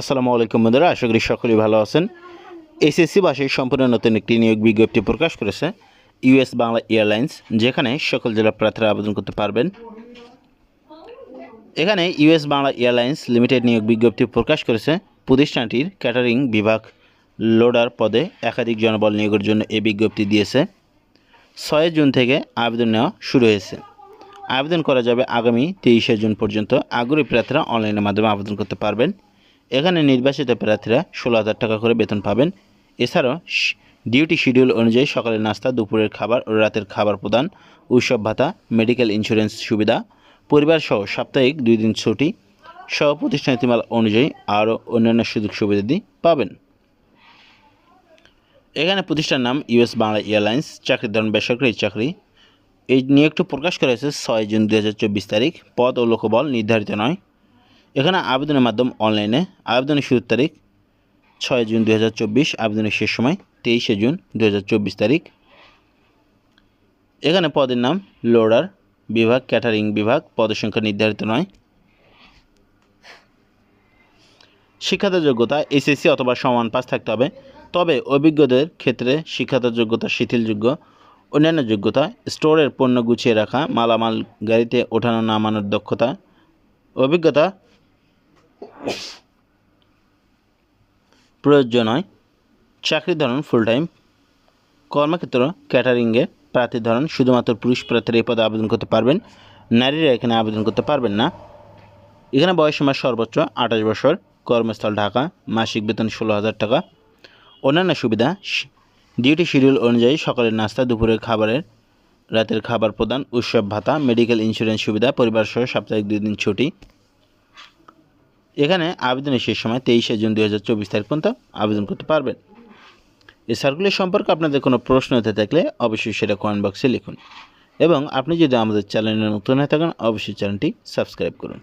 আসসালামু আলাইকুম বন্ধুরা, আশা করি সকলেই ভালো আছেন। এসএসসি বাসে সম্পূর্ণ নতুন একটি নিয়োগ বিজ্ঞপ্তি প্রকাশ করেছে ইউএস বাংলা এয়ারলাইন্স, যেখানে সকল জেলা প্রার্থীরা আবেদন করতে পারবেন। এখানে ইউএস বাংলা এয়ারলাইন্স লিমিটেড নিয়োগ বিজ্ঞপ্তি প্রকাশ করেছে। প্রতিষ্ঠানটির ক্যাটারিং বিভাগ লোডার পদে একাধিক জনবল নিয়োগের জন্য এই বিজ্ঞপ্তি দিয়েছে। ছয় জুন থেকে আবেদন নেওয়া শুরু হয়েছে। আবেদন করা যাবে আগামী তেইশে জুন পর্যন্ত। আগ্রহী প্রার্থীরা অনলাইনের মাধ্যমে আবেদন করতে পারবেন। এখানে নির্বাচিত প্রার্থীরা ষোলো হাজার টাকা করে বেতন পাবেন। এছাড়াও ডিউটি শিডিউল অনুযায়ী সকালের নাস্তা, দুপুরের খাবার ও রাতের খাবার প্রদান, উৎসব ভাতা, মেডিকেল ইন্স্যুরেন্স সুবিধা পরিবার সহ সাপ্তাহিক দুই দিন ছুটি সহ প্রতিষ্ঠান নীতিমাল অনুযায়ী আরও অন্যান্য সুযোগ সুবিধাদি পাবেন। এখানে প্রতিষ্ঠান নাম ইউএস বাংলা এয়ারলাইন্স চাকরির ধরন বেসরকারি চাকরি। এই নিয়োগটি প্রকাশ করা হয়েছে ছয় জুন দু হাজার চব্বিশ তারিখ। পদ ও লোকবল নির্ধারিত নয়। এখানে আবেদনের মাধ্যম অনলাইনে আবেদনের শুরুর তারিখ ছয় জুন দুই হাজার চব্বিশ, আবেদনের শেষ সময় তেইশে জুন দু হাজার চব্বিশ তারিখ। এখানে পদের নাম লোডার বিভাগ ক্যাটারিং বিভাগ, পদের সংখ্যা নির্ধারিত নয়। শিক্ষাগত যোগ্যতা এসএসসি অথবা সমান পাস থাকতে হবে। তবে অভিজ্ঞদের ক্ষেত্রে শিক্ষাগত যোগ্যতা, শিথিলযোগ্য। অন্যান্য যোগ্যতা স্টোরের পণ্য গুছিয়ে রাখা, মালামাল গাড়িতে ওঠানো, নামানোর দক্ষতা। অভিজ্ঞতা প্রযোজ্য নয় চাকরির ধরন ফুল টাইম কর্মক্ষেত্র ক্যাটারিংয়ে প্রার্থীর ধরন শুধুমাত্র পুরুষ প্রার্থীরা এই পদে আবেদন করতে পারবেন, নারীরা এখানে আবেদন করতে পারবেন না। এখানে বয়স সীমা সর্বোচ্চ আঠাশ বছর, কর্মস্থল ঢাকা, মাসিক বেতন ষোলো হাজার টাকা। অন্যান্য সুবিধা ডিউটি শিডিউল অনুযায়ী সকালের নাস্তা, দুপুরের খাবারের, রাতের খাবার প্রদান, উৎসব ভাতা মেডিকেল ইন্স্যুরেন্স সুবিধা পরিবার সহ সাপ্তাহিক দুই দিন ছুটি। এখানে আবেদনের শেষ সময় তেইশে জুন দু হাজার চব্বিশ তারিখ পর্যন্ত আবেদন করতে পারবেন। এই সার্কুলার সম্পর্কে আপনাদের কোনো প্রশ্ন হতে থাকলে অবশ্যই সেটা কমেন্ট বক্সে লিখুন। এবং আপনি যদি আমাদের চ্যানেলে নতুন হয়ে থাকেন, অবশ্যই চ্যানেলটি সাবস্ক্রাইব করুন।